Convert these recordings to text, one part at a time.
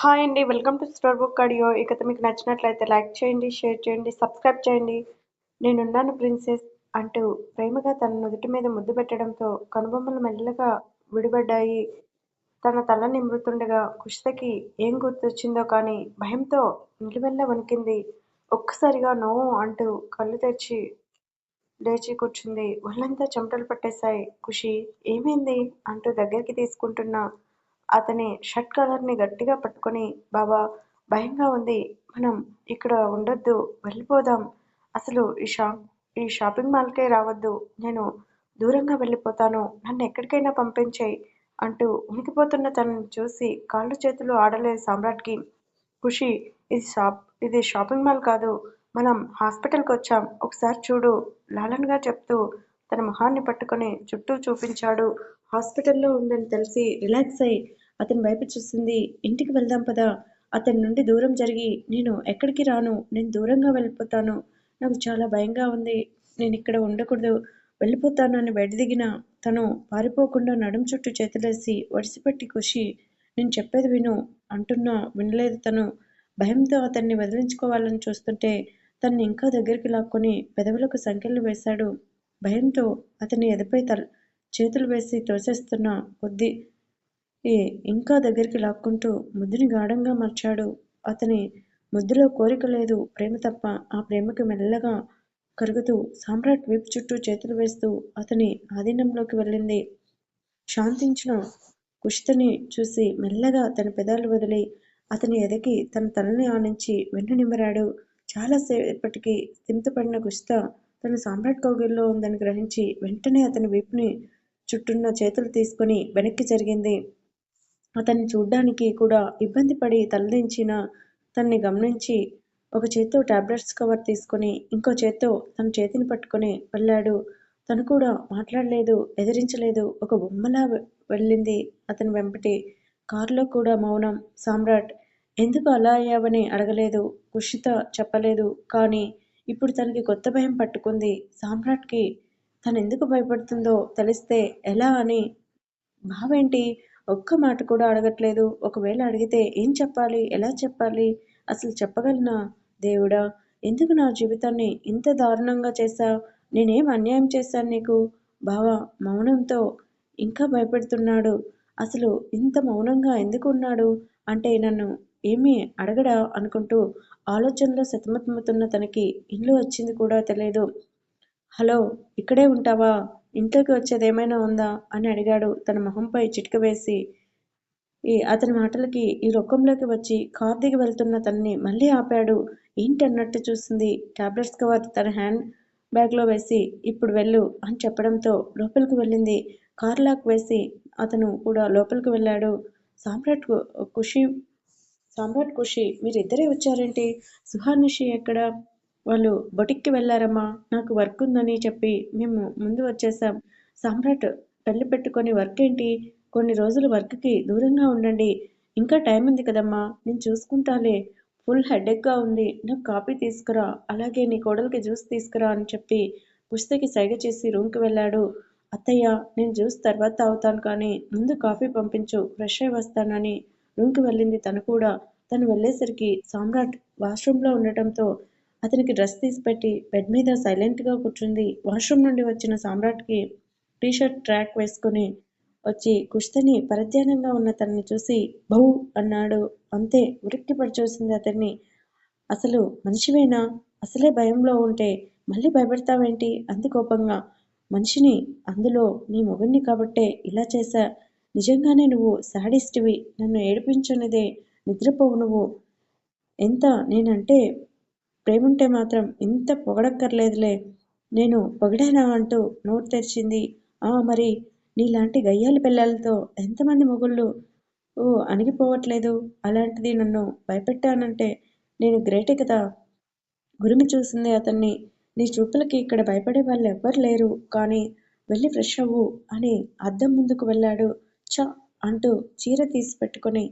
Hi అండి welcome to store book audio ఈ మీకు నచ్చినట్లయితే లైక్ చేయండి షేర్ చేయండి సబ్స్క్రైబ్ చేయండి. నేనున్నాను ప్రిన్సెస్ అంటూ ప్రేమగా తన నుదుటి మీద ముద్దు పెట్టడంతో కనుబొమ్మలు మెల్లగా విడిపడ్డాయి. తన తల నిమృతుండగా కుషితకి ఏం గుర్తొచ్చిందో కానీ భయంతో నిలువెల్ల వణికింది. ఒక్కసారిగా నో అంటూ కళ్ళు తెరిచి లేచి కూర్చుంది. ఒళ్ళంతా చెమటలు పట్టేశాయి. ఖుషి ఏమైంది? అంటూ దగ్గరికి తీసుకుంటున్న అతని షర్ట్ కలర్ని గట్టిగా పట్టుకొని బాబా భయంగా ఉంది. మనం ఇక్కడ ఉండొద్దు. వెళ్ళిపోదాం. అసలు ఈ షాప్ ఈ షాపింగ్ మాల్కే రావద్దు. నేను దూరంగా వెళ్ళిపోతాను. నన్ను ఎక్కడికైనా పంపించేయి అంటూ ఉనికిపోతున్న తనని చూసి కాళ్ళు చేతులు ఆడలేదు సామ్రాట్కి. ఖుషి ఇది షాప్ ఇది షాపింగ్ మాల్ కాదు. మనం హాస్పిటల్కి వచ్చాం ఒకసారి చూడు లాలన్గా చెప్తూ తన మొహాన్ని పట్టుకొని చుట్టూ చూపించాడు. హాస్పిటల్లో ఉందని తెలిసి రిలాక్స్ అయి అతని వైపు చూసింది ఇంటికి వెళ్దాం పదా. అతని నుండి దూరం జరిగి నేను ఎక్కడికి రాను. నేను దూరంగా వెళ్ళిపోతాను. నాకు చాలా భయంగా ఉంది. నేను ఇక్కడ ఉండకూడదు. వెళ్ళిపోతాను అని బయట దిగిన తను పారిపోకుండా నడుం చుట్టూ చేతులేసి వడిసిపెట్టి కుషి నేను చెప్పేది విను. అంటున్నా వినలేదు తను. భయంతో అతన్ని వదిలించుకోవాలని చూస్తుంటే తన్ని ఇంకా దగ్గరికి లాక్కొని పెదవులకు సంఖ్యలు వేశాడు. భయంతో అతని ఎదపై తల చేతులు వేసి తోసేస్తున్న కొద్దీ ఏ ఇంకా దగ్గరికి లాక్కుంటూ ముద్దుని గాఢంగా మార్చాడు. అతని ముద్దులో కోరిక లేదు ప్రేమ తప్ప ఆ ప్రేమకి మెల్లగా కరుగుతూ సామ్రాట్ వీపు చుట్టూ చేతులు వేస్తూ అతని ఆధీనంలోకి వెళ్ళింది. శాంతించిన కుషితని చూసి మెల్లగా తన పెదాలు వదిలి అతని ఎదకి తన తలని ఆనించి వెన్ను నిమ్మరాడు చాలాసేపటికి స్థిమితపడిన కుషిత తన సామ్రాట్ కౌగిల్లో ఉందని గ్రహించి వెంటనే అతని వీపుని చుట్టున్న చేతులు తీసుకొని వెనక్కి జరిగింది. అతన్ని చూడ్డానికి కూడా ఇబ్బంది పడి తలదించిన తన్ని గమనించి ఒక చేత్తో టాబ్లెట్స్ కవర్ తీసుకొని ఇంకో చేత్తో తన చేతిని పట్టుకొని వెళ్ళాడు. తను కూడా మాట్లాడలేదు ఎదిరించలేదు. ఒక బొమ్మలా వెళ్ళింది అతని వెంపటి కారులో కూడా మౌనం. సామ్రాట్ ఎందుకు అలా అయ్యావని అడగలేదు కుషిత చెప్పలేదు. కానీ ఇప్పుడు తనకి కొత్త భయం పట్టుకుంది. సామ్రాట్కి తను ఎందుకు భయపడుతుందో తెలిస్తే ఎలా అని? బావేంటి? ఒక్క మాట కూడా అడగట్లేదు. ఒకవేళ అడిగితే ఏం చెప్పాలి? ఎలా చెప్పాలి? అసలు చెప్పగలనా? దేవుడా ఎందుకు నా జీవితాన్ని ఇంత దారుణంగా చేశావు? నేనేం అన్యాయం చేశాను నీకు? బావా మౌనంతో ఇంకా భయపెడుతున్నాడు. అసలు ఇంత మౌనంగా ఎందుకు ఉన్నాడు? అంటే నన్ను ఏమీ అడగడా అనుకుంటూ ఆలోచనలో సతమతమవుతున్న తనకి ఇల్లు వచ్చింది కూడా తెలియదు. హలో ఇక్కడే ఉంటావా? ఇంట్లోకి వచ్చేది ఏమైనా ఉందా? అని అడిగాడు. తన మొహంపై చిటిక వేసి ఈ అతని మాటలకి ఈ రొక్కంలోకి వచ్చి కార్ దిగి వెళ్తున్న తనని మళ్ళీ ఆపాడు. ఏంటన్నట్టు చూసింది. టాబ్లెట్స్ కవర్ తన హ్యాండ్ బ్యాగ్లో వేసి ఇప్పుడు వెళ్ళు అని చెప్పడంతో లోపలికి వెళ్ళింది. కార్ లాక్ వేసి అతను కూడా లోపలికి వెళ్ళాడు. సామ్రాట్ ఖుషి సామ్రాట్ ఖుషి మీరిద్దరే వచ్చారేంటి? సుహానిషి ఎక్కడ? వాళ్ళు బొటిక్కి వెళ్ళారమ్మా నాకు వర్క్ ఉందని చెప్పి మేము ముందు వచ్చేసాం సామ్రాట్ పెళ్ళి పెట్టుకొని వర్క్ ఏంటి? కొన్ని రోజులు వర్క్కి దూరంగా ఉండండి. ఇంకా టైం ఉంది కదమ్మా నేను చూసుకుంటాలే. ఫుల్ హెడేక్గా ఉంది నాకు కాఫీ తీసుకురా అలాగే నీ కోడలికి జ్యూస్ తీసుకురా అని చెప్పి పుస్తకి సైగ చేసి రూమ్కి వెళ్ళాడు. అత్తయ్య నేను జ్యూస్ తర్వాత తాగుతాను కానీ ముందు కాఫీ పంపించు ఫ్రెష్ అయి వస్తానని రూమ్కి వెళ్ళింది. తను కూడా తను వెళ్ళేసరికి సామ్రాట్ వాష్రూమ్లో ఉండటంతో అతనికి డ్రెస్ తీసిపెట్టి బెడ్ మీద సైలెంట్గా కూర్చుంది. వాష్రూమ్ నుండి వచ్చిన సామ్రాట్కి టీషర్ట్ ట్రాక్ వేసుకుని వచ్చి కుష్తని పరధ్యానంగా ఉన్న తనని చూసి బహు అన్నాడు. అంతే ఉరిక్కి పడిచూసింది అతన్ని. అసలు మనిషివేనా? అసలే భయంలో ఉంటే మళ్ళీ భయపడతావేంటి? అంది కోపంగా. మనిషిని అందులో నీ మొగుణ్ణి కాబట్టే ఇలా చేశా? నిజంగానే నువ్వు శాడిస్ట్వి. నన్ను ఏడిపించనిదే. నిద్రపోవు నువ్వు ఎంత నేనంటే ప్రేముంటే మాత్రం ఇంత పొగడక్కర్లేదులే. నేను పొగిడానా అంటూ నోరు తెరిచింది. ఆ మరి నీలాంటి గయ్యాలి పిల్లలతో ఎంతమంది మొగుళ్ళు? ఓ అణిగిపోవట్లేదు. అలాంటిది నన్ను భయపెట్టానంటే నేను గ్రేటే కదా. గురిమి చూసింది అతన్ని. నీ చూపులకి ఇక్కడ భయపడే వాళ్ళు ఎవ్వరు లేరు. కానీ వెళ్ళి ఫ్రెష్ అవ్వు అని అద్దం ముందుకు వెళ్ళాడు. చ అంటూ చీర తీసి పెట్టుకొని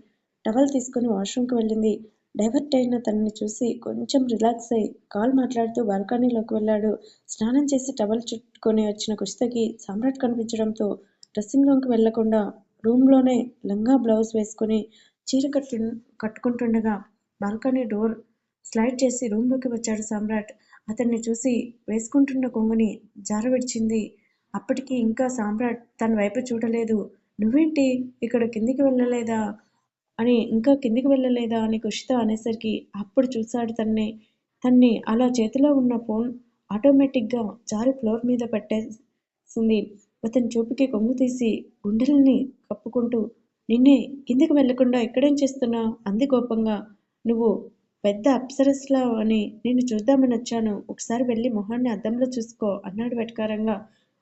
టవల్ తీసుకుని వాష్రూమ్కి వెళ్ళింది డైవర్ట్ అయిన తనని చూసి కొంచెం రిలాక్స్ అయి కాల్ మాట్లాడుతూ బాల్కనీలోకి వెళ్ళాడు స్నానం చేసి టవల్ చుట్టుకొని వచ్చిన కుస్తకి సామ్రాట్ కనిపించడంతో డ్రెస్సింగ్ రూమ్కి వెళ్ళకుండా రూమ్లోనే లంగా బ్లౌజ్ వేసుకుని చీర కట్టు కట్టుకుంటుండగా బాల్కనీ డోర్ స్లైడ్ చేసి రూమ్లోకి వచ్చాడు సామ్రాట్. అతన్ని చూసి వేసుకుంటున్న కొంగుని జారవిడిచింది. అప్పటికి ఇంకా సామ్రాట్ తన వైపు చూడలేదు. నువ్వేంటి ఇక్కడ కిందికి వెళ్ళలేదా అని ఇంకా కిందికి వెళ్ళలేదా అని కుషిత అనేసరికి అప్పుడు చూశాడు తన్ని. తన్ని అలా చేతిలో ఉన్న ఫోన్ ఆటోమేటిక్గా జారి ఫ్లోర్ మీద పట్టేసింది. అతని చూపుకి కొంగు తీసి గుండెల్ని కప్పుకుంటూ నిన్నే కిందికి వెళ్ళకుండా ఇక్కడేం చేస్తున్నా అంది కోపంగా. నువ్వు పెద్ద అప్సరస్లా అని నిన్ను చూద్దామనొచ్చాను. ఒకసారి వెళ్ళి మొహాన్ని అద్దంలో చూసుకో అన్నాడు వెటకారంగా.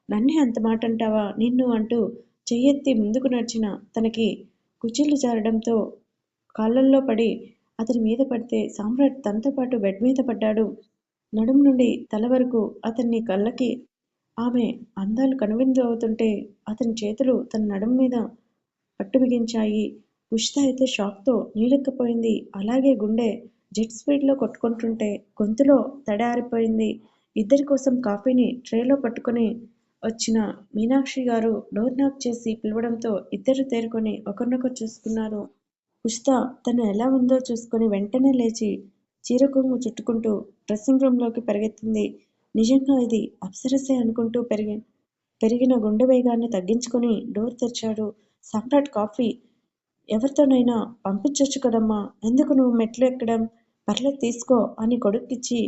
నన్నే అంత మాట అంటావా నిన్ను అంటూ చెయ్యెత్తి ముందుకు నడిచిన తనకి కుచ్చిళ్ళు జారడంతో కాళ్ళల్లో పడి అతని మీద పడితే సామ్రాట్ తనతో పాటు బెడ్ మీద పడ్డాడు. నడుం నుండి తల వరకు అతన్ని కళ్ళకి ఆమె అందాలు కనువిందు అవుతుంటే అతని చేతులు తన నడుం మీద పట్టు బిగించాయి. అయితే షాక్తో తో అలాగే గుండె జెట్ స్పీడ్లో కొట్టుకుంటుంటే గొంతులో తడారిపోయింది ఇద్దరి కోసం కాఫీని ట్రేలో పట్టుకుని వచ్చిన మీనాక్షి గారు డోర్ నాక్ చేసి పిలవడంతో ఇద్దరు తేరుకొని ఒకరినొకరు చూసుకున్నారు. కుషిత తను ఎలా ఉందో చూసుకొని వెంటనే లేచి చీర కొంగు చుట్టుకుంటూ డ్రెస్సింగ్ రూమ్లోకి పరిగెత్తింది. నిజంగా ఇది అప్సరసే అనుకుంటూ పెరిగి పెరిగిన గుండె వేగాన్ని తగ్గించుకొని డోర్ తెరిచాడు. సమ్రాట్ కాఫీ ఎవరితోనైనా పంపించొచ్చు కదమ్మా! ఎందుకు నువ్వు మెట్లు ఎక్కడం? పర్లేదు తీసుకో అని కొడుక్కిచ్చి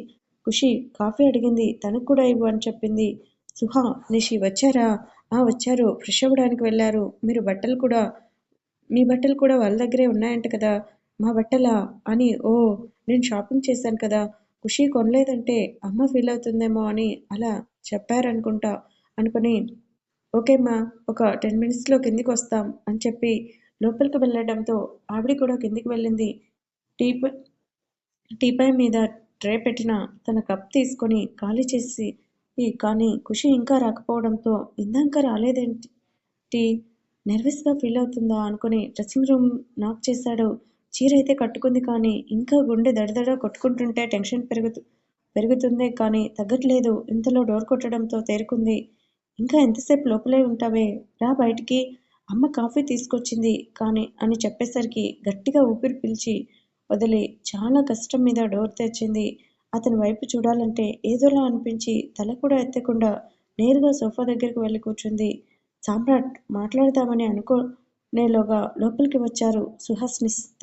ఖుషి కాఫీ అడిగింది. తనకు కూడా ఇవ్వు అని చెప్పింది. సుహా, నిషి వచ్చారా? ఆ వచ్చారు. ఫ్రెష్ అవ్వడానికి వెళ్ళారు. మీరు బట్టలు కూడా మీ బట్టలు కూడా వాళ్ళ దగ్గరే ఉన్నాయంట కదా? మా బట్టలా? అని ఓ నేను షాపింగ్ చేశాను కదా! ఖుషి కొనలేదంటే అమ్మ ఫీల్ అవుతుందేమో అని అలా చెప్పారనుకుంటా అనుకుని ఓకేమ్మా ఒక టెన్ మినిట్స్లో కిందికి వస్తాం అని చెప్పి లోపలికి వెళ్ళడంతో ఆవిడ కూడా కిందికి వెళ్ళింది. టీపై టీపై మీద ట్రే పెట్టిన తన కప్ తీసుకొని ఖాళీ చేసి కానీ ఖుషి ఇంకా రాకపోవడంతో ఇందాక రాలేదేంటి? నర్వస్గా ఫీల్ అవుతుందా అనుకుని డ్రెస్సింగ్ రూమ్ నాక్ చేశాడు. చీర అయితే కట్టుకుంది కానీ ఇంకా గుండె దడదడ కొట్టుకుంటుంటే టెన్షన్ పెరుగుతు పెరుగుతుందే కానీ తగ్గట్లేదు. ఇంతలో డోర్ కొట్టడంతో తేరుకుంది. ఇంకా ఎంతసేపు లోపలే ఉంటావే? రా బయటికి అమ్మ కాఫీ తీసుకొచ్చింది కానీ అని చెప్పేసరికి గట్టిగా ఊపిరి పిలిచి వదిలి చాలా కష్టం మీద డోర్ తెచ్చింది అతని వైపు చూడాలంటే ఏదోలా అనిపించి తల కూడా ఎత్తకుండా నేరుగా సోఫా దగ్గరికి వెళ్ళి కూర్చుంది. సామ్రాట్ మాట్లాడదామని అనుకోనేలోగా లోపలికి వచ్చారు సుహాసినిస్త